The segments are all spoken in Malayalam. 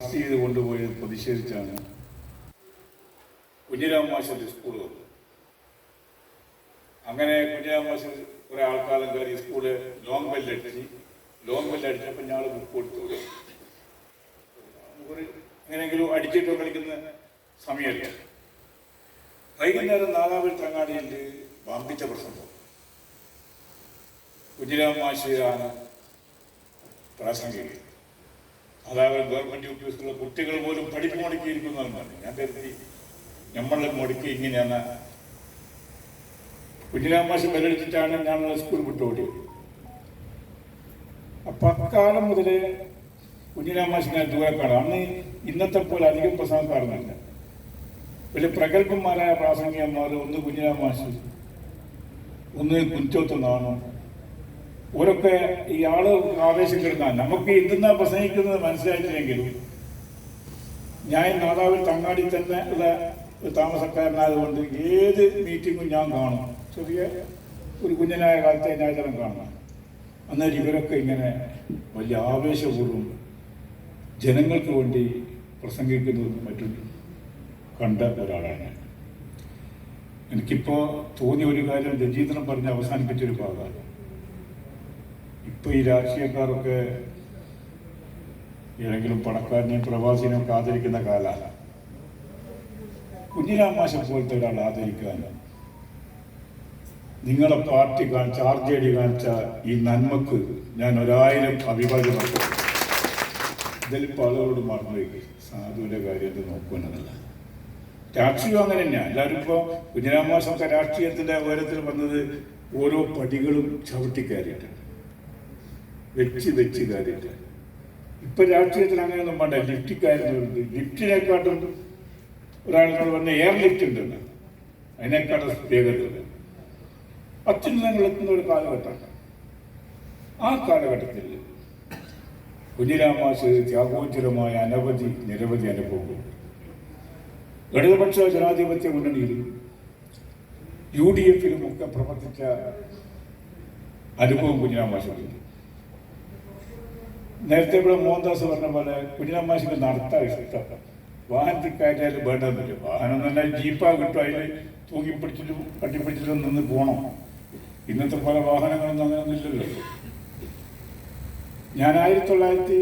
അറസ്റ്റ് ചെയ്ത് കൊണ്ടുപോയി പ്രതിഷേധിച്ചാണ് കുഞ്ഞിരാമാശന്റെ സ്കൂൾ വന്നത് അങ്ങനെ കുഞ്ഞിരാമാശൻ കുറെ ആൾക്കാലം കയറി സ്കൂൾ ലോങ് ബെല്ലടിച്ച് ലോങ് ബെല്ലടിച്ചപ്പോൾ ഞങ്ങൾ ബുക്ക് കൊടുത്തു. ഒരു എങ്ങനെയെങ്കിലും അടിച്ചിട്ടോ കളിക്കുന്ന സമയമല്ല. വൈകുന്നേരം നാലാവിൽ തങ്ങാടിയിൽ വമ്പിച്ച പ്രസംഗം. കുഞ്ഞിരാമാശയാണ് മാഷിയാണ് പ്രാസംഗികം അതായത് ഗവൺമെന്റ് ഉദ്യോഗസ്ഥരുടെ കുട്ടികൾ പോലും പഠിപ്പ് മുടക്കിയിരിക്കുന്നതെന്ന് ഞാൻ കരുതി നമ്മളെ മുടക്കി ഇങ്ങനെയാണ്. കുഞ്ഞിരാമാശം ബലടിച്ചിട്ടാണ് ഞാൻ സ്കൂൾ വിട്ടോടിയത് അപ്പൊ അക്കാലം മുതലേ കുഞ്ഞിരാമാശിനെ ദൂരെ കാണാം. അന്ന് ഇന്നത്തെ പോലെ അധികം പ്രസംഗക്കാരനല്ല വലിയ പ്രഗത്ഭന്മാരായ പ്രാസംഗികന്മാർ ഒന്ന് കുഞ്ഞിരാമാശി ഒന്ന് കുഞ്ചോത്ത് നാണു ഓരൊക്കെ ഈ ആൾ ആവേശം കിടന്നാൽ നമുക്ക് എന്തെന്നാ പ്രസംഗിക്കുന്നത് മനസ്സിലായിട്ടില്ലെങ്കിലും ഞാൻ നാദാവിൽ തങ്ങാടി തന്നെ ഉള്ള താമസക്കാരനായതുകൊണ്ട് ഏത് മീറ്റിങ്ങും ഞാൻ കാണും. ചെറിയ ഒരു കുഞ്ഞനായ കാലത്തെ ഞാൻ ചിലം കാണണം. അന്നേരം ഇവരൊക്കെ ഇങ്ങനെ വലിയ ആവേശപൂർവം ജനങ്ങൾക്ക് വേണ്ടി പ്രസംഗിക്കുന്നതും മറ്റും കണ്ട ഒരാളാണ് എനിക്കിപ്പോൾ എനിക്കിപ്പോ തോന്നിയ ഒരു കാര്യം രജീന്ദ്രൻ പറഞ്ഞ് അവസാനിപ്പിച്ചൊരു ഭാഗമാണ്. ഇപ്പൊ ഈ രാഷ്ട്രീയക്കാരൊക്കെ ഏതെങ്കിലും പണക്കാരനെയും പ്രവാസിനെയും ഒക്കെ ആദരിക്കുന്ന കാലമാണ്. കുഞ്ഞിരാമാശ പോലത്തെ ഒരാൾ ആദരിക്കാൻ നിങ്ങളെ പാർട്ടി കാണിച്ച ആർ ജെ ഡി കാണിച്ച ഈ നന്മക്ക് ഞാൻ ഒരായിരം അഭിവാദ്യം ഇതിലിപ്പോൾ ആളുകളോട് മറന്നുപോയി സാധുവിന്റെ കാര്യം ഇത് നോക്കുമെന്നതല്ല രാഷ്ട്രീയം അങ്ങനെ തന്നെയാണ് എല്ലാവരും ഇപ്പോൾ കുഞ്ഞിരാമാശമൊക്കെ രാഷ്ട്രീയത്തിന്റെ ഉയരത്തിൽ വന്നത് ഓരോ പടികളും ചവിട്ടി കയറിയിട്ടുണ്ട്. വെച്ച് വെച്ച് കാര്യമില്ല. ഇപ്പൊ രാഷ്ട്രീയത്തിൽ അങ്ങനെയൊന്നും വേണ്ട. ലിഫ്റ്റ് കയറുന്നുണ്ട് ലിഫ്റ്റിനെക്കാട്ടും ഒരാളിനോട് പറഞ്ഞ എയർ ലിഫ്റ്റ് ഉണ്ടെന്ന്. അതിനെക്കാട്ടും വേഗതയുണ്ട് അത്യുന്നതങ്ങൾ എത്തുന്ന ഒരു കാലഘട്ടമാണ് ആ കാലഘട്ടത്തിൽ കുഞ്ഞിരാമാശ് ത്യാഗോചരമായ അനവധി നിരവധി അനുഭവങ്ങൾ. ഇടതുപക്ഷ ജനാധിപത്യ മുന്നണിയിലും യു ഡി എഫിലും ഒക്കെ പ്രവർത്തിച്ച അനുഭവം കുഞ്ഞിരാമാശുണ്ട് നേരത്തെ ഇവിടെ മോഹൻദാസ് പറഞ്ഞ പോലെ കുഞ്ഞിരാമാശിക്ക് നടത്താൻ ഇഷ്ടം. വാഹനത്തിൽ കയറ്റാലും വേണ്ടെന്നില്ല വാഹനം തന്നെ ജീപ്പാ കിട്ടും. അതിൽ തൂങ്ങി പിടിച്ചിട്ടും കട്ടിപ്പിടിച്ചിട്ടും നിന്ന് പോകണം ഇന്നത്തെ പല വാഹനങ്ങളൊന്നും അങ്ങനെ ഇല്ലല്ലോ. ഞാൻ ആയിരത്തി തൊള്ളായിരത്തി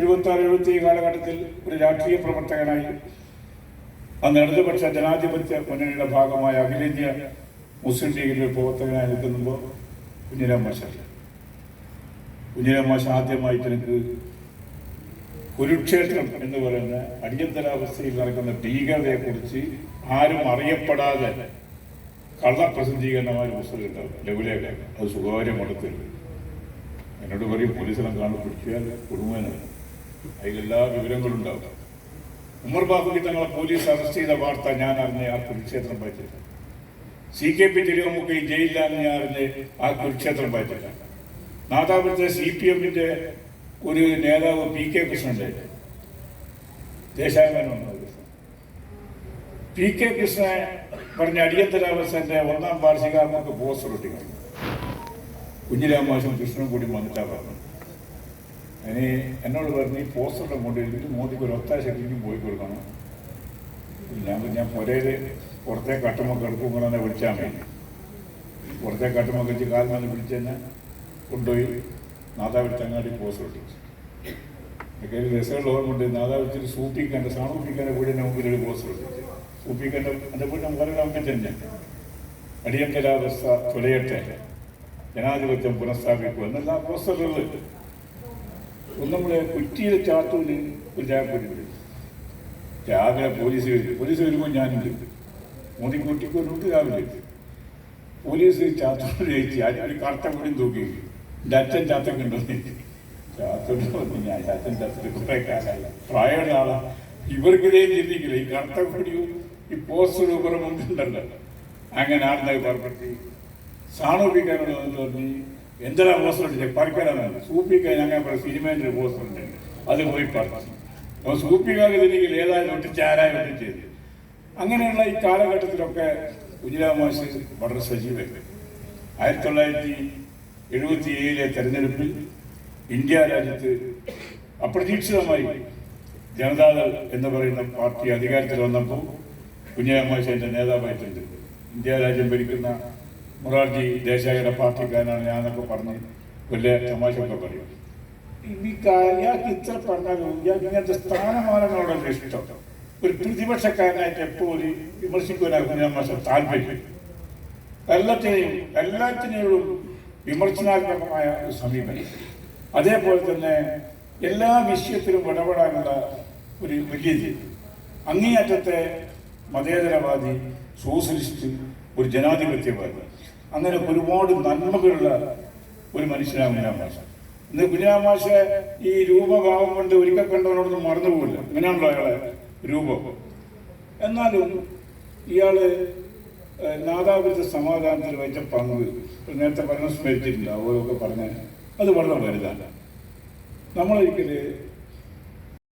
എഴുപത്തി ആറ് എഴുപത്തി കാലഘട്ടത്തിൽ ഒരു രാഷ്ട്രീയ പ്രവർത്തകനായി അന്ന് ഇടതുപക്ഷ ജനാധിപത്യ മുന്നണിയുടെ ഭാഗമായ അഖിലേന്ത്യ മുസ്ലിം ലീഗിന്റെ പ്രവർത്തകനായി നിൽക്കുമ്പോൾ കുഞ്ഞിരാം മാഷല്ല കുഞ്ഞിരാം മാഷ ആദ്യമായിട്ട് എനിക്ക് കുരുക്ഷേത്രം എന്ന് പറയുന്ന അടിയന്തരാവസ്ഥയിൽ നടക്കുന്ന ഭീകരതയെക്കുറിച്ച് ആരും അറിയപ്പെടാതെ കള്ളപ്രസിദ്ധീകരണമായ ഒരു പുസ്തകം ഉണ്ടാവും ലഘുലേഖ. അത് സുഖകാര്യം കൊടുത്തില്ല എന്നോട് പറയും പോലീസിനെ കാണും പിടിച്ചാൽ കുടുംബനാണ് അതിലെല്ലാ വിവരങ്ങളും ഉണ്ടാവും. ഉമർ ബാബുക്ക് തങ്ങളെ പോലീസ് അറസ്റ്റ് ചെയ്ത വാർത്ത ഞാൻ അറിഞ്ഞ് ആ കുരുക്ഷേത്രം പറ്റില്ല സി കെ പി ഈ ജയിലിലാണെന്ന് ഞാൻ അറിഞ്ഞ് ആ കുരുക്ഷേത്രം പറ്റില്ല നാദാപുരത്തെ സി പി എമ്മിന്റെ ഒരു നേതാവ് പി കെ കൃഷ്ണന്റെ ദേശാഭിമാനം പി കെ കൃഷ്ണനെ പറഞ്ഞ അടിയന്തരാവസ്ഥന്റെ ഒന്നാം വാർഷികാർക്ക് പോസ്റ്റർ ഒട്ടി കഴിഞ്ഞു. കുഞ്ഞിരാമാശം കൃഷ്ണനും കൂടി വന്നിട്ടാ പറഞ്ഞു അതിന് എന്നോട് പറഞ്ഞു ഈ കൊണ്ടു വരുന്നിട്ട് മോദിക്ക് ഒരു ഒത്താശ ശക്തിക്കും പോയി കൊടുക്കണം. ഞാൻ ഞാൻ പുരയിൽ പുറത്തെ കട്ടുമൊക്കെ എടുക്കും കൂടെ വിളിച്ചാൽ മതി. പുറത്തെ കട്ടുമൊക്കെ വെച്ച് കാൽമന്ന് പിടിച്ചു കൊണ്ടുപോയി നാദാവിട്ടങ്ങാടി പോസ്റ്റർ ഒട്ടിച്ചു എനിക്ക് ഒരു രസമുള്ള ഓർമ്മയുണ്ട് നാദാവിച്ചിട്ട് സൂപ്പിക്കാന്റെ സാണൂപ്പിക്കാന്റെ വീടിന്റെ മുമ്പിൽ ഒരു പോസ്റ്റർ ഒട്ടിച്ചു സൂപ്പിക്കാന്റെ എന്റെ വീടിന്റെ മുകളിൽ നമുക്ക് തന്നെ. അടിയന്തരാവസ്ഥ തുലയട്ടെ ജനാധിപത്യം പുനഃസ്ഥാപിക്കുക. എന്നല്ല പോസ്റ്ററുകൾ ഒന്നും നമ്മളെ കുറ്റിയിൽ ചാത്തൂര് ഒരു ചായപ്പൊടി രാവിലെ പോലീസ് വരും. പോലീസ് വരുമ്പോൾ ഞാനുണ്ട്. മോദി ഒരു രാവിലെ. പോലീസ് ചാത്തൂര് ജയിച്ച് ഒരു കറുത്ത പൊടിയും തൂക്കി. എന്റെ അച്ഛൻ ചാത്തൊക്കെ ഉണ്ടോ ചാത്തോണ്ട് വന്നു ഞാൻ അച്ഛൻ ചാത്തത്തിൽ കുറെ കാലമായി. പ്രായമുള്ള ആളാ. ഇവർക്ക് ഇതേ ചിന്തിക്കില്ല. ഈ കറുത്ത പൊടിയും ഈ പോസ്റ്റർ ഇവരുടെ മുമ്പിലുണ്ടല്ലോ അങ്ങനെ ആടുന്നത് പറഞ്ഞിട്ട് സാണൂപ്പിക്കാനോട് പറഞ്ഞു എന്തെല്ലാം പോസ്റ്റർ ഉണ്ട് പറിക്കാനാണ് സൂപ്പിക്കാൻ ഞങ്ങൾ പറഞ്ഞ സിനിമേന്റെ പോസ്റ്റർ ഉണ്ട്. അത് പോയി പറഞ്ഞു അപ്പോൾ സൂപ്പിക്കാർക്ക് തിരികിൽ ഏതായാലും ഒട്ടിച്ച് ആരായും ഒട്ടിച്ചത് അങ്ങനെയുള്ള ഈ കാലഘട്ടത്തിലൊക്കെ കുഞ്ഞിരാമാശ് വളരെ സജീവമായി ആയിരത്തി തൊള്ളായിരത്തി എഴുപത്തി ഏഴിലെ തെരഞ്ഞെടുപ്പിൽ ഇന്ത്യ രാജ്യത്ത് അപ്രതീക്ഷിതമായി ജനതാദൾ എന്ന് പറയുന്ന പാർട്ടി അധികാരത്തിൽ വന്നപ്പോൾ കുഞ്ഞാമാശന്റെ നേതാവായിട്ടുണ്ട്. ഇന്ത്യ രാജ്യം ഭരിക്കുന്ന മൊറാർജി ദേശായിയുടെ പാർട്ടിക്കാരനാണ് ഞാനൊക്കെ പറഞ്ഞ് വലിയ തമാശയൊക്കെ പറയും. ഇയാൾക്ക് ഇത്ര പറഞ്ഞാലും? ഇങ്ങനത്തെ സ്ഥാനമാനങ്ങളോടൊക്കെ ഇഷ്ടം. ഒരു പ്രതിപക്ഷക്കാരനായിട്ട് എപ്പോഴും വിമർശിക്കുവാനാണ് കുഞ്ഞാമാശ താല്പര്യം. എല്ലാത്തിനെയും എല്ലാത്തിനെയും വിമർശനാത്മകമായ ഒരു സമീപനം. അതേപോലെ തന്നെ എല്ലാ വിഷയത്തിലും ഇടപെടാനുള്ള ഒരു വലിയ രീതി. അങ്ങേയറ്റത്തെ മതേതരവാദി സോഷ്യലിസ്റ്റ് ഒരു ജനാധിപത്യവാദി. അങ്ങനെ ഒരുപാട് നന്മകളുള്ള ഒരു മനുഷ്യനാണ് കുഞ്ഞാമാശ ഇന്ന് കുഞ്ഞാമാശ ഈ രൂപഭാവം കൊണ്ട് ഒരിക്കൽ കണ്ടവനോടൊന്നും മറന്നുപോകില്ല. ഇങ്ങനെയാണല്ലോ അയാളെ രൂപം. എന്നാലും ഇയാൾ നാദാപുരത്തെ സമാധാനത്തിൽ വഹിച്ച പങ്ക് നേരത്തെ പറഞ്ഞ സ്മരിച്ചിട്ടില്ല ഓരോക്കെ പറഞ്ഞ അത് വളരെ വലുതാണ്. നമ്മളൊരിക്കൽ